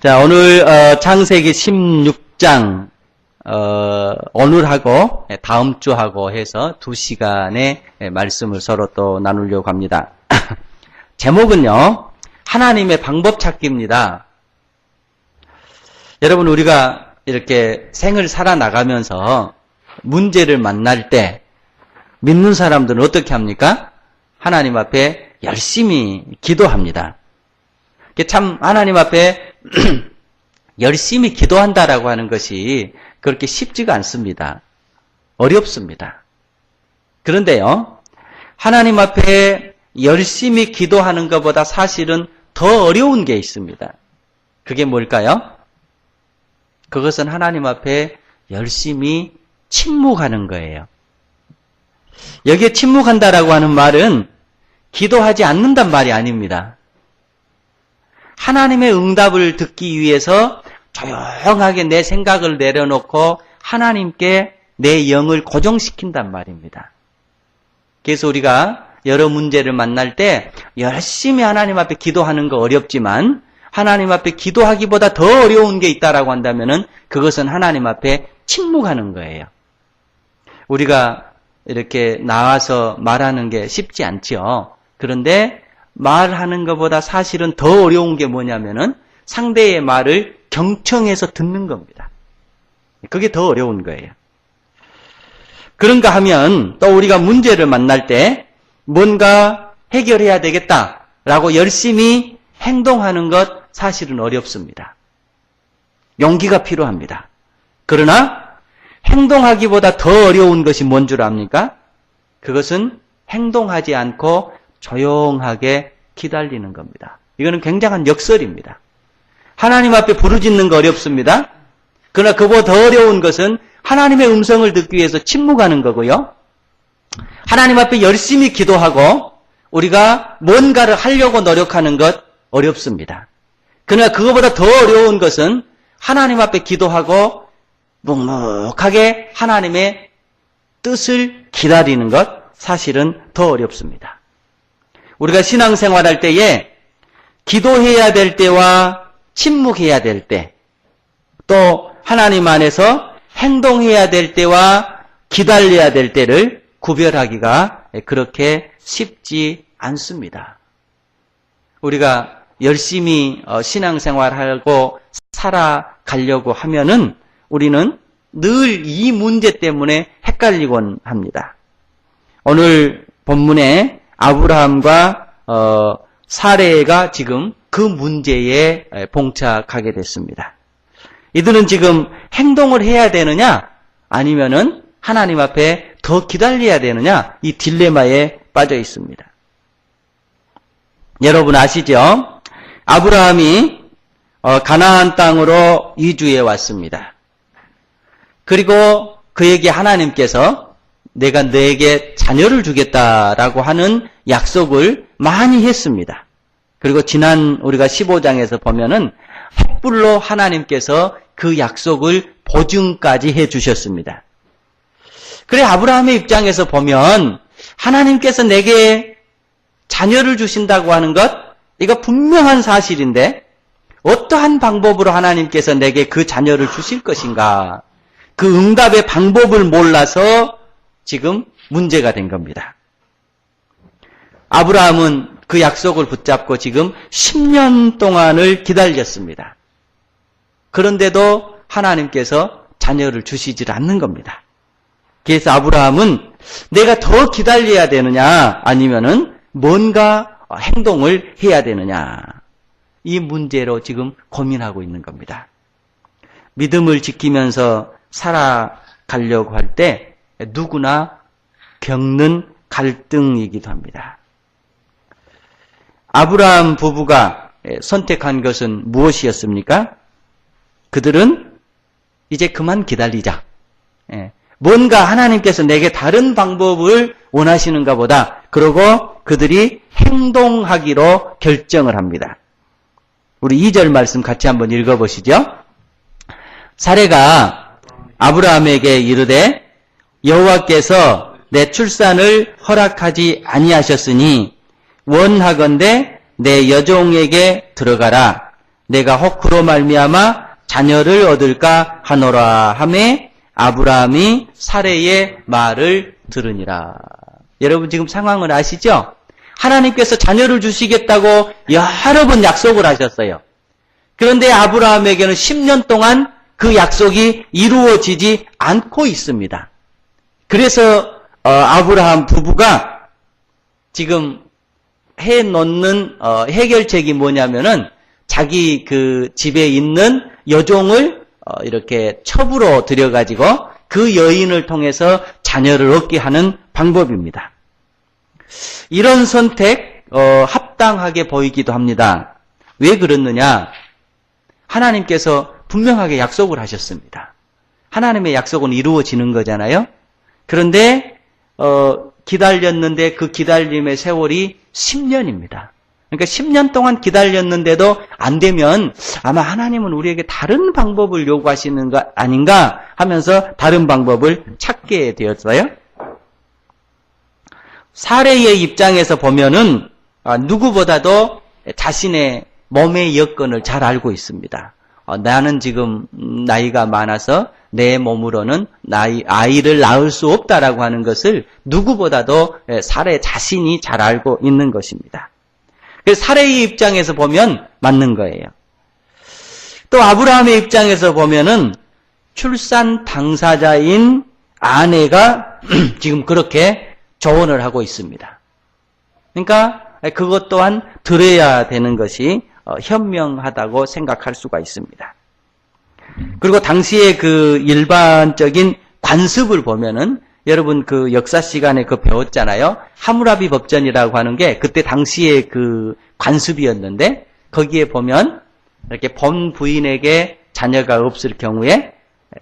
자, 오늘 어, 창세기 16장 어, 오늘하고 예, 다음 주하고 해서 두 시간의 예, 말씀을 서로 또 나누려고 합니다. 제목은요. 하나님의 방법 찾기입니다. 여러분 우리가 이렇게 생을 살아나가면서 문제를 만날 때 믿는 사람들은 어떻게 합니까? 하나님 앞에 열심히 기도합니다. 참 하나님 앞에 열심히 기도한다라고 하는 것이 그렇게 쉽지가 않습니다. 어렵습니다. 그런데요, 하나님 앞에 열심히 기도하는 것보다 사실은 더 어려운 게 있습니다. 그게 뭘까요? 그것은 하나님 앞에 열심히 침묵하는 거예요. 여기에 침묵한다라고 하는 말은 기도하지 않는단 말이 아닙니다. 하나님의 응답을 듣기 위해서 조용하게 내 생각을 내려놓고 하나님께 내 영을 고정시킨단 말입니다. 그래서 우리가 여러 문제를 만날 때 열심히 하나님 앞에 기도하는 거 어렵지만 하나님 앞에 기도하기보다 더 어려운 게 있다라고 한다면은 그것은 하나님 앞에 침묵하는 거예요. 우리가 이렇게 나와서 말하는 게 쉽지 않죠. 그런데 말하는 것보다 사실은 더 어려운 게 뭐냐면은 상대의 말을 경청해서 듣는 겁니다. 그게 더 어려운 거예요. 그런가 하면 또 우리가 문제를 만날 때 뭔가 해결해야 되겠다라고 열심히 행동하는 것 사실은 어렵습니다. 용기가 필요합니다. 그러나 행동하기보다 더 어려운 것이 뭔 줄 압니까? 그것은 행동하지 않고 조용하게 기다리는 겁니다. 이거는 굉장한 역설입니다. 하나님 앞에 부르짖는 거 어렵습니다. 그러나 그보다 더 어려운 것은 하나님의 음성을 듣기 위해서 침묵하는 거고요. 하나님 앞에 열심히 기도하고 우리가 뭔가를 하려고 노력하는 것 어렵습니다. 그러나 그거보다 더 어려운 것은 하나님 앞에 기도하고 묵묵하게 하나님의 뜻을 기다리는 것 사실은 더 어렵습니다. 우리가 신앙생활할 때에 기도해야 될 때와 침묵해야 될 때, 또 하나님 안에서 행동해야 될 때와 기다려야 될 때를 구별하기가 그렇게 쉽지 않습니다. 우리가 열심히 어, 신앙생활하고 살아가려고 하면은 우리는 늘 이 문제 때문에 헷갈리곤 합니다. 오늘 본문에 아브라함과 어, 사례가 지금 그 문제에 봉착하게 됐습니다. 이들은 지금 행동을 해야 되느냐 아니면은 하나님 앞에 더 기다려야 되느냐 이 딜레마에 빠져 있습니다. 여러분 아시죠? 아브라함이 어, 가나안 땅으로 이주해 왔습니다. 그리고 그에게 하나님께서 내가 너에게 자녀를 주겠다라고 하는 약속을 많이 했습니다. 그리고 지난 우리가 15장에서 보면은 햇불로 하나님께서 그 약속을 보증까지 해 주셨습니다. 그래 아브라함의 입장에서 보면 하나님께서 내게 자녀를 주신다고 하는 것 이거 분명한 사실인데 어떠한 방법으로 하나님께서 내게 그 자녀를 주실 것인가? 그 응답의 방법을 몰라서 지금 문제가 된 겁니다. 아브라함은 그 약속을 붙잡고 지금 10년 동안을 기다렸습니다. 그런데도 하나님께서 자녀를 주시질 않는 겁니다. 그래서 아브라함은 내가 더 기다려야 되느냐 아니면은 뭔가 행동을 해야 되느냐 이 문제로 지금 고민하고 있는 겁니다. 믿음을 지키면서 살아가려고 할 때 누구나 겪는 갈등이기도 합니다. 아브라함 부부가 선택한 것은 무엇이었습니까? 그들은 이제 그만 기다리자. 예. 뭔가 하나님께서 내게 다른 방법을 원하시는가 보다. 그러고 그들이 행동하기로 결정을 합니다. 우리 2절 말씀 같이 한번 읽어보시죠. 사례가 아브라함에게 이르되 여호와께서 내 출산을 허락하지 아니하셨으니 원하건대 내 여종에게 들어가라 내가 혹 그로 말미암아 자녀를 얻을까 하노라 하매 아브라함이 사례의 말을 들으니라. 여러분 지금 상황을 아시죠? 하나님께서 자녀를 주시겠다고 여러 번 약속을 하셨어요. 그런데 아브라함에게는 10년 동안 그 약속이 이루어지지 않고 있습니다. 그래서 어, 아브라함 부부가 지금 해 놓는 어, 해결책이 뭐냐면은 자기 그 집에 있는 여종을 어, 이렇게 첩으로 들여가지고 그 여인을 통해서 자녀를 얻게 하는 방법입니다. 이런 선택 어, 합당하게 보이기도 합니다. 왜 그렇느냐? 하나님께서 분명하게 약속을 하셨습니다. 하나님의 약속은 이루어지는 거잖아요. 그런데 어, 기다렸는데 그 기다림의 세월이 10년입니다. 그러니까 10년 동안 기다렸는데도 안 되면 아마 하나님은 우리에게 다른 방법을 요구하시는 거 아닌가 하면서 다른 방법을 찾게 되었어요. 사례의 입장에서 보면은 아, 누구보다도 자신의 몸의 여건을 잘 알고 있습니다. 어, 나는 지금 나이가 많아서 내 몸으로는 나이, 아이를 낳을 수 없다라고 하는 것을 누구보다도 예, 사례 자신이 잘 알고 있는 것입니다. 그래서 사례의 입장에서 보면 맞는 거예요. 또 아브라함의 입장에서 보면은 출산 당사자인 아내가 지금 그렇게 조언을 하고 있습니다. 그러니까 그것 또한 들어야 되는 것이 어, 현명하다고 생각할 수가 있습니다. 그리고 당시에 그 일반적인 관습을 보면은 여러분 그 역사 시간에 그 배웠잖아요. 하무라비 법전이라고 하는 게 그때 당시에 그 관습이었는데 거기에 보면 이렇게 본 부인에게 자녀가 없을 경우에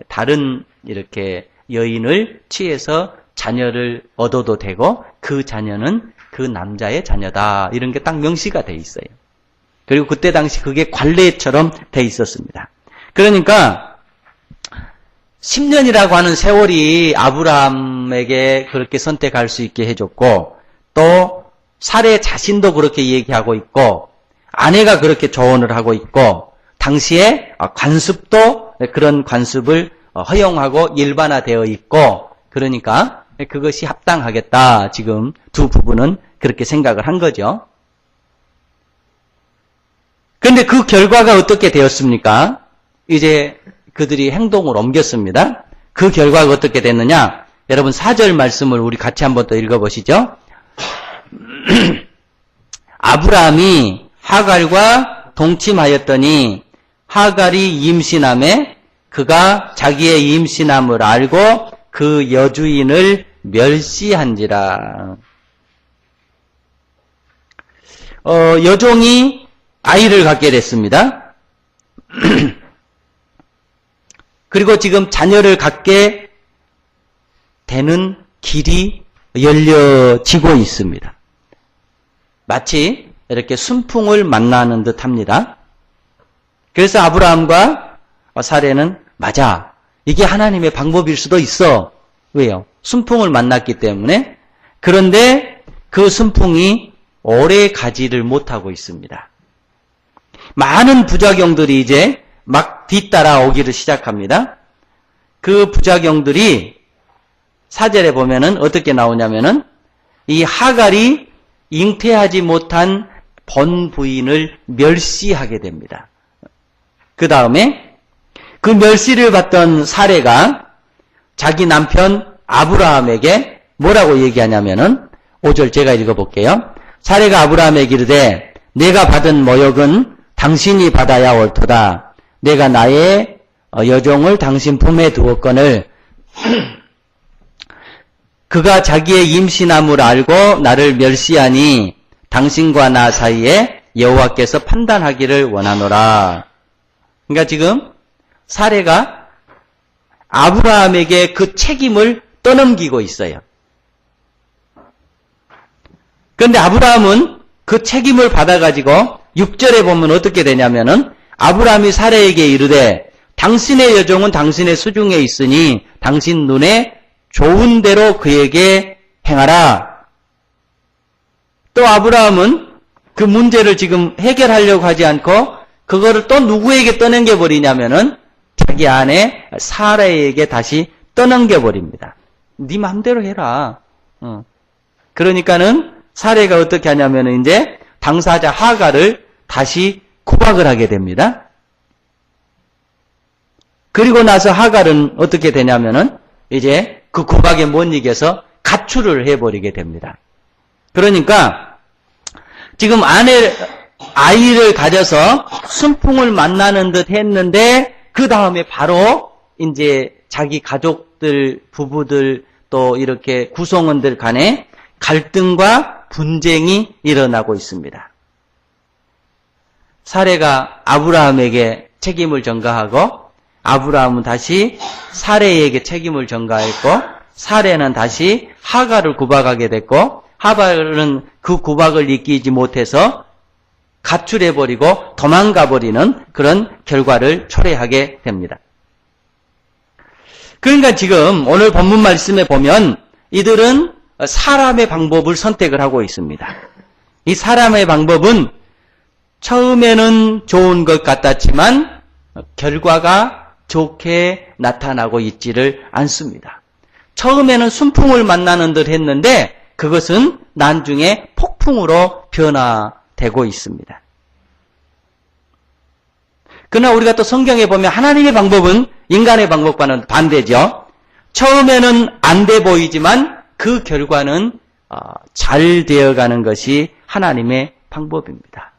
다른 이렇게 여인을 취해서 자녀를 얻어도 되고 그 자녀는 그 남자의 자녀다. 이런 게 딱 명시가 돼 있어요. 그리고 그때 당시 그게 관례처럼 돼 있었습니다. 그러니까 10년이라고 하는 세월이 아브라함에게 그렇게 선택할 수 있게 해줬고 또 사례 자신도 그렇게 얘기하고 있고 아내가 그렇게 조언을 하고 있고 당시에 관습도 그런 관습을 허용하고 일반화되어 있고 그러니까 그것이 합당하겠다. 지금 두 부부는 그렇게 생각을 한 거죠. 그런데 그 결과가 어떻게 되었습니까? 이제 그들이 행동을 옮겼습니다. 그 결과가 어떻게 됐느냐? 여러분 사절 말씀을 우리 같이 한번 더 읽어보시죠. 아브라함이 하갈과 동침하였더니 하갈이 임신함에 그가 자기의 임신함을 알고 그 여주인을 멸시한지라. 어, 여종이 아이를 갖게 됐습니다. 그리고 지금 자녀를 갖게 되는 길이 열려지고 있습니다. 마치 이렇게 순풍을 만나는 듯 합니다. 그래서 아브라함과 사례는 맞아. 이게 하나님의 방법일 수도 있어. 왜요? 순풍을 만났기 때문에. 그런데 그 순풍이 오래 가지를 못하고 있습니다. 많은 부작용들이 이제 막 뒤따라 오기를 시작합니다. 그 부작용들이 사절에 보면은 어떻게 나오냐면은 이 하갈이 잉태하지 못한 본 부인을 멸시하게 됩니다. 그 다음에 그 멸시를 받던 사례가 자기 남편 아브라함에게 뭐라고 얘기하냐면은 5절 제가 읽어볼게요. 사례가 아브라함에게 이르되 내가 받은 모욕은 당신이 받아야 옳도다. 내가 나의 어, 여종을 당신 품에 두었거늘 그가 자기의 임신함을 알고 나를 멸시하니 당신과 나 사이에 여호와께서 판단하기를 원하노라. 그러니까 지금 사례가 아브라함에게 그 책임을 떠넘기고 있어요. 그런데 아브라함은 그 책임을 받아가지고 6절에 보면 어떻게 되냐면은 아브라함이 사례에게 이르되 당신의 여종은 당신의 수중에 있으니 당신 눈에 좋은 대로 그에게 행하라. 또 아브라함은 그 문제를 지금 해결하려고 하지 않고 그거를 또 누구에게 떠넘겨 버리냐면은 자기 아내 사라에게 다시 떠넘겨 버립니다. 네 마음대로 해라. 어. 그러니까는 사례가 어떻게 하냐면은 이제 당사자 하가를 다시 구박을 하게 됩니다. 그리고 나서 하갈은 어떻게 되냐면은 이제 그 구박에 못 이겨서 가출을 해버리게 됩니다. 그러니까 지금 아내 아이를 가져서 순풍을 만나는 듯 했는데 그 다음에 바로 이제 자기 가족들 부부들 또 이렇게 구성원들 간에 갈등과 분쟁이 일어나고 있습니다. 사례가 아브라함에게 책임을 전가하고 아브라함은 다시 사례에게 책임을 전가했고 사례는 다시 하가를 구박하게 됐고 하발은 그 구박을 이기지 못해서 가출해버리고 도망가버리는 그런 결과를 초래하게 됩니다. 그러니까 지금 오늘 본문 말씀에 보면 이들은 사람의 방법을 선택을 하고 있습니다. 이 사람의 방법은 처음에는 좋은 것 같았지만 결과가 좋게 나타나고 있지를 않습니다. 처음에는 순풍을 만나는 듯 했는데 그것은 난중에 폭풍으로 변화되고 있습니다. 그러나 우리가 또 성경에 보면 하나님의 방법은 인간의 방법과는 반대죠. 처음에는 안 돼 보이지만 그 결과는 어, 잘 되어가는 것이 하나님의 방법입니다.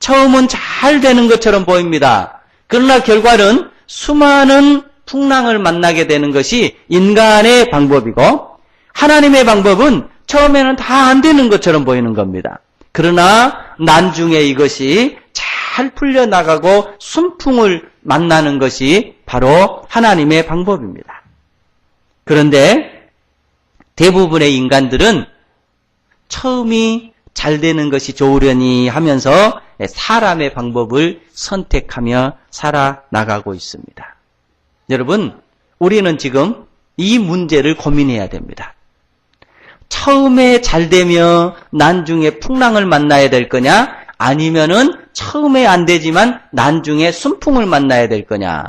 처음은 잘 되는 것처럼 보입니다. 그러나 결과는 수많은 풍랑을 만나게 되는 것이 인간의 방법이고 하나님의 방법은 처음에는 다 안 되는 것처럼 보이는 겁니다. 그러나 난중에 이것이 잘 풀려나가고 순풍을 만나는 것이 바로 하나님의 방법입니다. 그런데 대부분의 인간들은 처음이 잘 되는 것이 좋으려니 하면서 사람의 방법을 선택하며 살아나가고 있습니다. 여러분, 우리는 지금 이 문제를 고민해야 됩니다. 처음에 잘 되며 난중에 풍랑을 만나야 될 거냐? 아니면은 처음에 안 되지만 난중에 순풍을 만나야 될 거냐?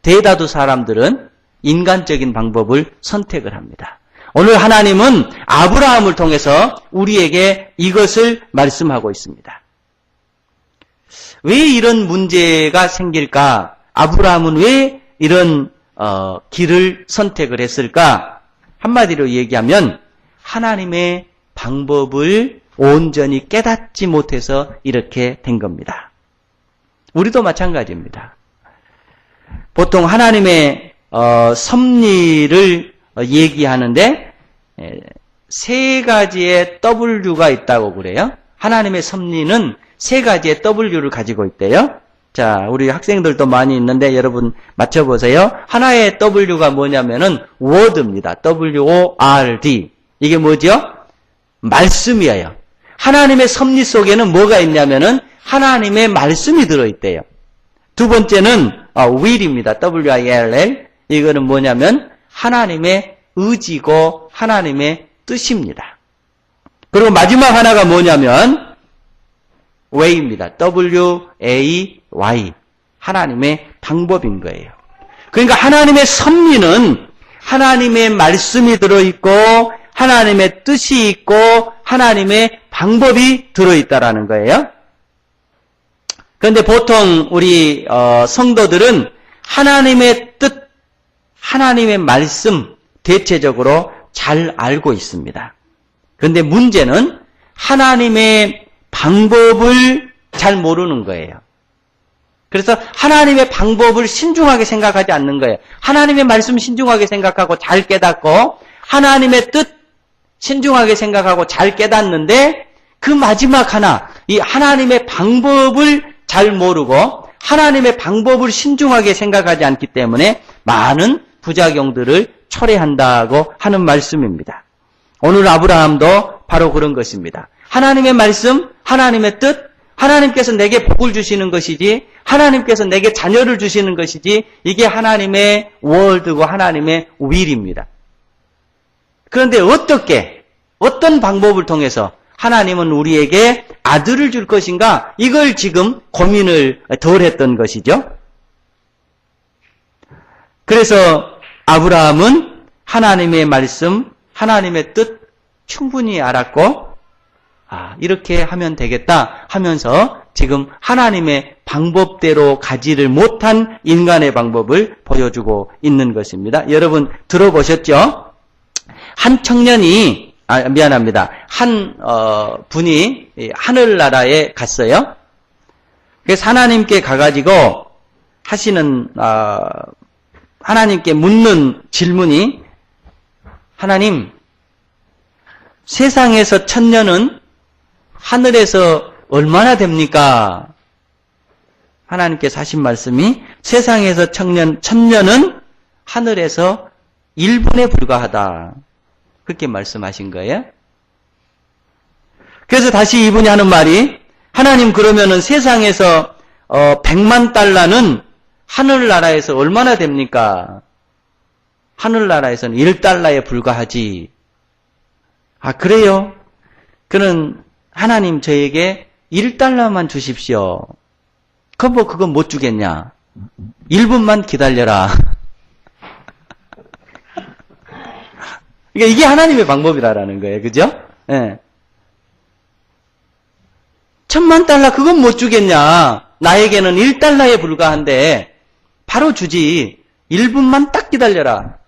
대다수 사람들은 인간적인 방법을 선택을 합니다. 오늘 하나님은 아브라함을 통해서 우리에게 이것을 말씀하고 있습니다. 왜 이런 문제가 생길까? 아브라함은 왜 이런 어, 길을 선택을 했을까? 한마디로 얘기하면 하나님의 방법을 온전히 깨닫지 못해서 이렇게 된 겁니다. 우리도 마찬가지입니다. 보통 하나님의 어, 섭리를 얘기하는데 세 가지의 W가 있다고 그래요. 하나님의 섭리는 세 가지의 W를 가지고 있대요. 자, 우리 학생들도 많이 있는데 여러분 맞춰보세요. 하나의 W가 뭐냐면은 word입니다. W-O-R-D. 이게 뭐죠? 말씀이에요. 하나님의 섭리 속에는 뭐가 있냐면은 하나님의 말씀이 들어있대요. 두 번째는 will입니다. W-I-L-L. 이거는 뭐냐면 하나님의 의지고 하나님의 뜻입니다. 그리고 마지막 하나가 뭐냐면 way입니다. W-A-Y. 하나님의 방법인 거예요. 그러니까 하나님의 섭리는 하나님의 말씀이 들어 있고 하나님의 뜻이 있고 하나님의 방법이 들어 있다라는 거예요. 그런데 보통 우리 어, 성도들은 하나님의 뜻, 하나님의 말씀 대체적으로 잘 알고 있습니다. 그런데 문제는 하나님의 방법을 잘 모르는 거예요. 그래서 하나님의 방법을 신중하게 생각하지 않는 거예요. 하나님의 말씀 신중하게 생각하고 잘 깨닫고 하나님의 뜻 신중하게 생각하고 잘 깨닫는데 그 마지막 하나 이 하나님의 방법을 잘 모르고 하나님의 방법을 신중하게 생각하지 않기 때문에 많은 부작용들을 초래한다고 하는 말씀입니다. 오늘 아브라함도 바로 그런 것입니다. 하나님의 말씀, 하나님의 뜻, 하나님께서 내게 복을 주시는 것이지, 하나님께서 내게 자녀를 주시는 것이지, 이게 하나님의 월드고 하나님의 윌입니다. 그런데 어떻게, 어떤 방법을 통해서 하나님은 우리에게 아들을 줄 것인가? 이걸 지금 고민을 덜 했던 것이죠. 그래서 아브라함은 하나님의 말씀, 하나님의 뜻 충분히 알았고, 아, 이렇게 하면 되겠다 하면서 지금 하나님의 방법대로 가지를 못한 인간의 방법을 보여주고 있는 것입니다. 여러분 들어보셨죠? 한 청년이 아, 미안합니다. 한 어, 분이 하늘나라에 갔어요. 그래서 하나님께 가가지고 하시는 어, 하나님께 묻는 질문이 하나님 세상에서 천년은 하늘에서 얼마나 됩니까? 하나님께서 하신 말씀이 세상에서 청년, 천년은 하늘에서 1분에 불과하다. 그렇게 말씀하신 거예요. 그래서 다시 이분이 하는 말이 하나님 그러면은 세상에서 어, 100만 달러는 하늘나라에서 얼마나 됩니까? 하늘나라에서는 1달러에 불과하지. 아, 그래요? 그는 하나님 저에게 1달러만 주십시오. 그럼 뭐 그건 못 주겠냐? 1분만 기다려라. 그러니까 이게 하나님의 방법이라는 거예요. 그죠? 예. 천만 달러 그건 못 주겠냐? 나에게는 1달러에 불과한데 바로 주지. 1분만 딱 기다려라.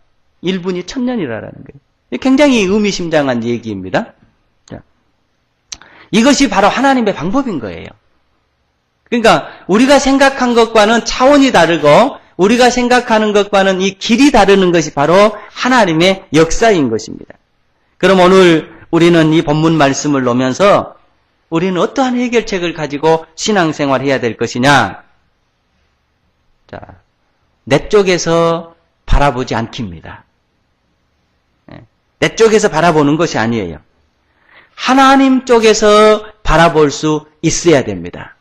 1분이 천년이라는 거예요. 굉장히 의미심장한 얘기입니다. 이것이 바로 하나님의 방법인 거예요. 그러니까 우리가 생각한 것과는 차원이 다르고 우리가 생각하는 것과는 이 길이 다르는 것이 바로 하나님의 역사인 것입니다. 그럼 오늘 우리는 이 본문 말씀을 놓으면서 우리는 어떠한 해결책을 가지고 신앙생활 해야 될 것이냐? 자, 내 쪽에서 바라보지 않기입니다. 예, 내 쪽에서 바라보는 것이 아니에요. 하나님 쪽에서 바라볼 수 있어야 됩니다.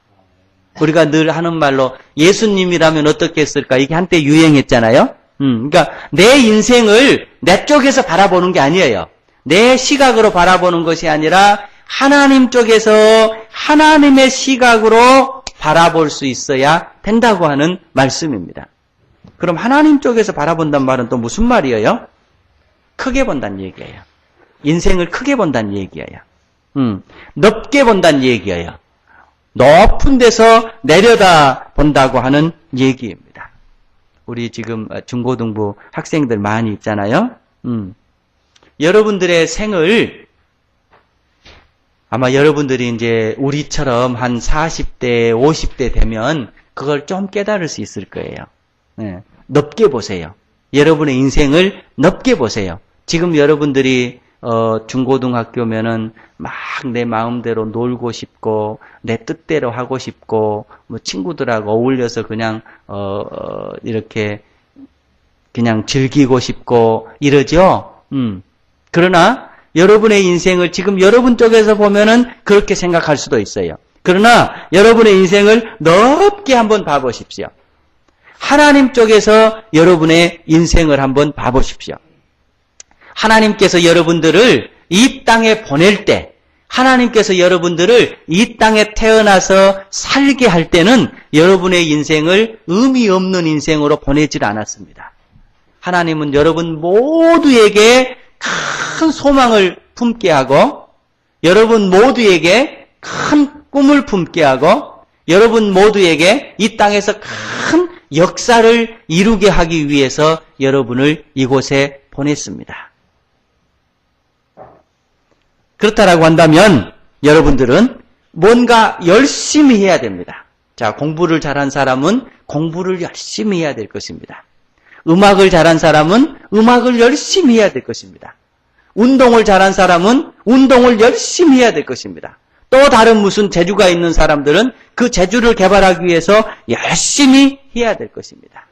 우리가 늘 하는 말로 예수님이라면 어떻게 했을까? 이게 한때 유행했잖아요. 음, 그러니까 내 인생을 내 쪽에서 바라보는 게 아니에요. 내 시각으로 바라보는 것이 아니라 하나님 쪽에서 하나님의 시각으로 바라볼 수 있어야 된다고 하는 말씀입니다. 그럼 하나님 쪽에서 바라본단 말은 또 무슨 말이에요? 크게 본다는 얘기예요. 인생을 크게 본다는 얘기예요. 음, 넓게 본다는 얘기예요. 높은 데서 내려다 본다고 하는 얘기입니다. 우리 지금 중고등부 학생들 많이 있잖아요. 음. 여러분들의 생을 아마 여러분들이 이제 우리처럼 한 40대, 50대 되면 그걸 좀 깨달을 수 있을 거예요. 네. 넓게 보세요. 여러분의 인생을 넓게 보세요. 지금 여러분들이 어, 중고등학교면은 막 내 마음대로 놀고 싶고 내 뜻대로 하고 싶고 뭐 친구들하고 어울려서 그냥 어, 어, 이렇게 그냥 즐기고 싶고 이러죠. 음. 그러나 여러분의 인생을 지금 여러분 쪽에서 보면은 그렇게 생각할 수도 있어요. 그러나 여러분의 인생을 넓게 한번 봐보십시오. 하나님 쪽에서 여러분의 인생을 한번 봐보십시오. 하나님께서 여러분들을 이 땅에 보낼 때, 하나님께서 여러분들을 이 땅에 태어나서 살게 할 때는 여러분의 인생을 의미 없는 인생으로 보내질 않았습니다. 하나님은 여러분 모두에게 큰 소망을 품게 하고, 여러분 모두에게 큰 꿈을 품게 하고, 여러분 모두에게 이 땅에서 큰 역사를 이루게 하기 위해서 여러분을 이곳에 보냈습니다. 그렇다라고 한다면 여러분들은 뭔가 열심히 해야 됩니다. 자, 공부를 잘한 사람은 공부를 열심히 해야 될 것입니다. 음악을 잘한 사람은 음악을 열심히 해야 될 것입니다. 운동을 잘한 사람은 운동을 열심히 해야 될 것입니다. 또 다른 무슨 재주가 있는 사람들은 그 재주를 개발하기 위해서 열심히 해야 될 것입니다.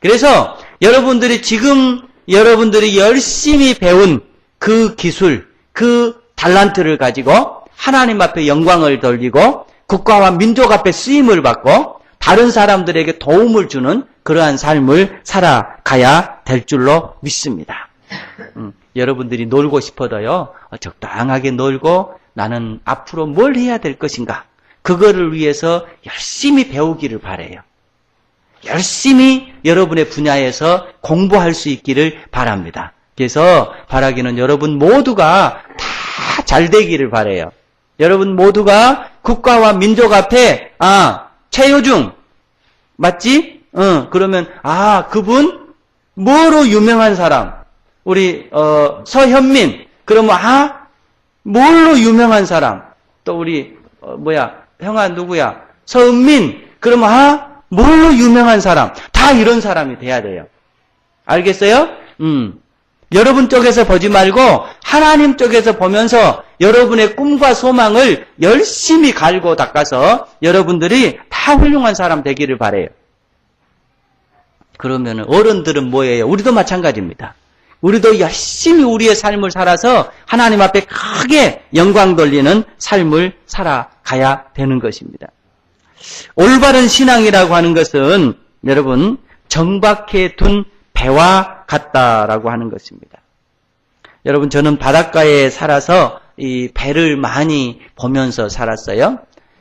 그래서 여러분들이 지금 여러분들이 열심히 배운 그 기술, 그 달란트를 가지고 하나님 앞에 영광을 돌리고 국가와 민족 앞에 쓰임을 받고 다른 사람들에게 도움을 주는 그러한 삶을 살아가야 될 줄로 믿습니다. 음, 여러분들이 놀고 싶어도요, 적당하게 놀고, 나는 앞으로 뭘 해야 될 것인가? 그거를 위해서 열심히 배우기를 바래요. 열심히 여러분의 분야에서 공부할 수 있기를 바랍니다. 그래서 바라기는 여러분 모두가 다 잘 되기를 바래요. 여러분 모두가 국가와 민족 앞에 아 최효중 맞지? 어 그러면 아 그분 뭐로 유명한 사람 우리 어, 서현민 그러면 아 뭘로 유명한 사람 또 우리 어, 뭐야 형아 누구야 서은민 그러면 아 뭘로 유명한 사람 다 이런 사람이 돼야 돼요. 알겠어요? 음. 여러분 쪽에서 보지 말고 하나님 쪽에서 보면서 여러분의 꿈과 소망을 열심히 갈고 닦아서 여러분들이 다 훌륭한 사람 되기를 바래요. 그러면 어른들은 뭐예요? 우리도 마찬가지입니다. 우리도 열심히 우리의 삶을 살아서 하나님 앞에 크게 영광 돌리는 삶을 살아가야 되는 것입니다. 올바른 신앙이라고 하는 것은 여러분 정박해 둔 배와 같다라고 하는 것입니다. 여러분 저는 바닷가에 살아서 이 배를 많이 보면서 살았어요.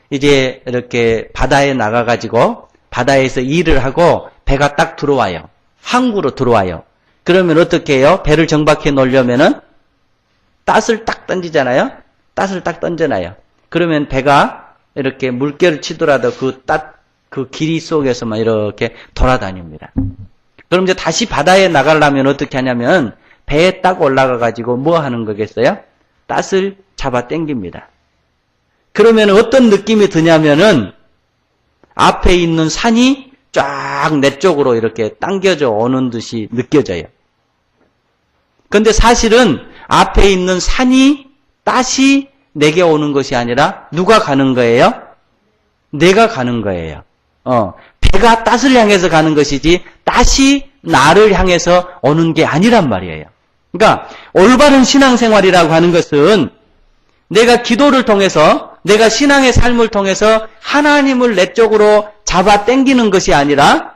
이제 이렇게 바다에 나가가지고 바다에서 일을 하고 배가 딱 들어와요. 항구로 들어와요. 그러면 어떻게 해요? 배를 정박해 놓으려면은 땄을 딱 던지잖아요? 땄을 딱 던져놔요. 그러면 배가 이렇게 물결을 치더라도 그 땄, 그 길이 속에서만 이렇게 돌아다닙니다. 그럼 이제 다시 바다에 나가려면 어떻게 하냐면 배에 딱 올라가가지고 뭐 하는 거겠어요? 땄을 잡아 당깁니다. 그러면 어떤 느낌이 드냐면은 앞에 있는 산이 쫙 내 쪽으로 이렇게 당겨져 오는 듯이 느껴져요. 근데 사실은 앞에 있는 산이 따시 내게 오는 것이 아니라 누가 가는 거예요? 내가 가는 거예요. 어, 배가 따스를 향해서 가는 것이지 따시 나를 향해서 오는 게 아니란 말이에요. 그러니까 올바른 신앙생활이라고 하는 것은 내가 기도를 통해서 내가 신앙의 삶을 통해서 하나님을 내 쪽으로 잡아 당기는 것이 아니라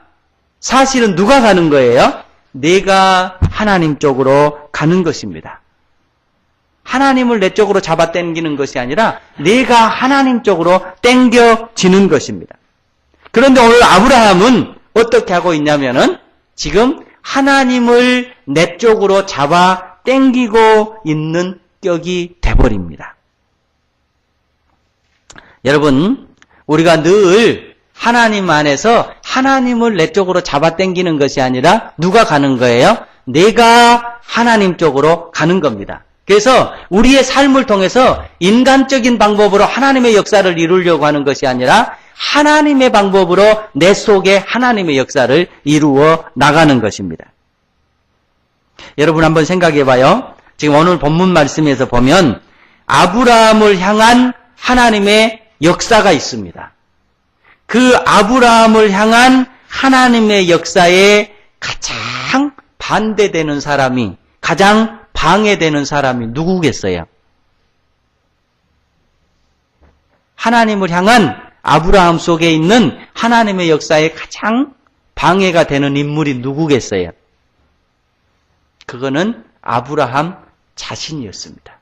사실은 누가 가는 거예요? 내가 하나님 쪽으로 가는 것입니다. 하나님을 내 쪽으로 잡아 당기는 것이 아니라 내가 하나님 쪽으로 당겨지는 것입니다. 그런데 오늘 아브라함은 어떻게 하고 있냐면은 지금 하나님을 내 쪽으로 잡아 당기고 있는 격이 돼버립니다. 여러분, 우리가 늘 하나님 안에서 하나님을 내 쪽으로 잡아 당기는 것이 아니라 누가 가는 거예요? 내가 하나님 쪽으로 가는 겁니다. 그래서 우리의 삶을 통해서 인간적인 방법으로 하나님의 역사를 이루려고 하는 것이 아니라 하나님의 방법으로 내 속에 하나님의 역사를 이루어 나가는 것입니다. 여러분 한번 생각해 봐요. 지금 오늘 본문 말씀에서 보면 아브라함을 향한 하나님의 역사가 있습니다. 그 아브라함을 향한 하나님의 역사에 가장 반대되는 사람이 가장 방해되는 사람이 누구겠어요? 하나님을 향한 아브라함 속에 있는 하나님의 역사에 가장 방해가 되는 인물이 누구겠어요? 그거는 아브라함 자신이었습니다.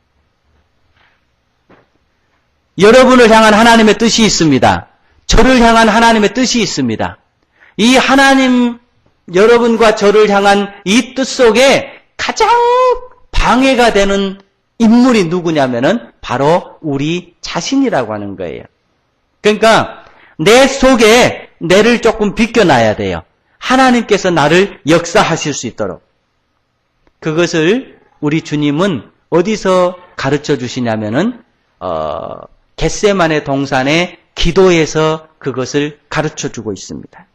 여러분을 향한 하나님의 뜻이 있습니다. 저를 향한 하나님의 뜻이 있습니다. 이 하나님, 여러분과 저를 향한 이 뜻 속에 가장 방해가 되는 인물이 누구냐면은 바로 우리 자신이라고 하는 거예요. 그러니까 내 속에 내를 조금 비껴놔야 돼요. 하나님께서 나를 역사하실 수 있도록. 그것을 우리 주님은 어디서 가르쳐 주시냐면은 어, 겟세만의 동산의 기도에서 그것을 가르쳐 주고 있습니다.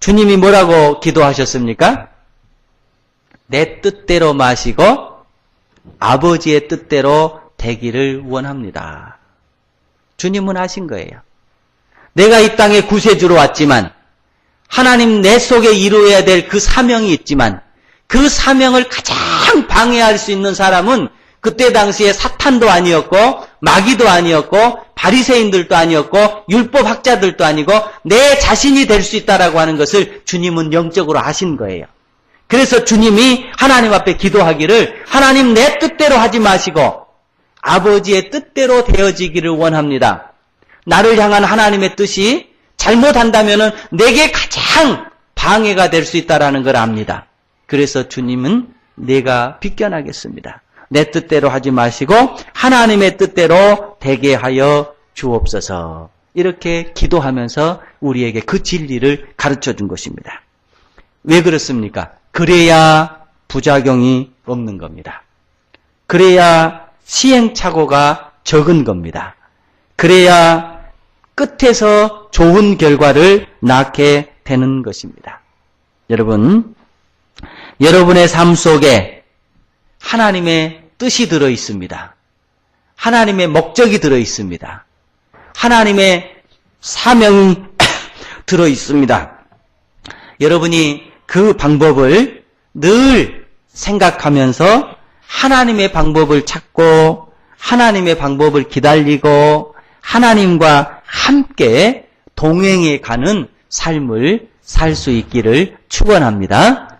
주님이 뭐라고 기도하셨습니까? 내 뜻대로 마시고 아버지의 뜻대로 되기를 원합니다. 주님은 하신 거예요. 내가 이 땅에 구세주로 왔지만 하나님 내 속에 이루어야 될 그 사명이 있지만 그 사명을 가장 방해할 수 있는 사람은 그때 당시에 사탄도 아니었고 마귀도 아니었고 바리새인들도 아니었고 율법 학자들도 아니고 내 자신이 될 수 있다라고 하는 것을 주님은 영적으로 하신 거예요. 그래서 주님이 하나님 앞에 기도하기를 하나님 내 뜻대로 하지 마시고 아버지의 뜻대로 되어지기를 원합니다. 나를 향한 하나님의 뜻이 잘못한다면 내게 가장 방해가 될 수 있다라는 걸 압니다. 그래서 주님은 내가 비껴나겠습니다. 내 뜻대로 하지 마시고 하나님의 뜻대로 되게 하여 주옵소서. 이렇게 기도하면서 우리에게 그 진리를 가르쳐 준 것입니다. 왜 그렇습니까? 그래야 부작용이 없는 겁니다. 그래야 시행착오가 적은 겁니다. 그래야 끝에서 좋은 결과를 낳게 되는 것입니다. 여러분, 여러분의 삶 속에 하나님의 뜻이 들어 있습니다. 하나님의 목적이 들어 있습니다. 하나님의 사명이 들어 있습니다. 여러분이 그 방법을 늘 생각하면서 하나님의 방법을 찾고 하나님의 방법을 기다리고 하나님과 함께 동행해 가는 삶을 살 수 있기를 축원합니다.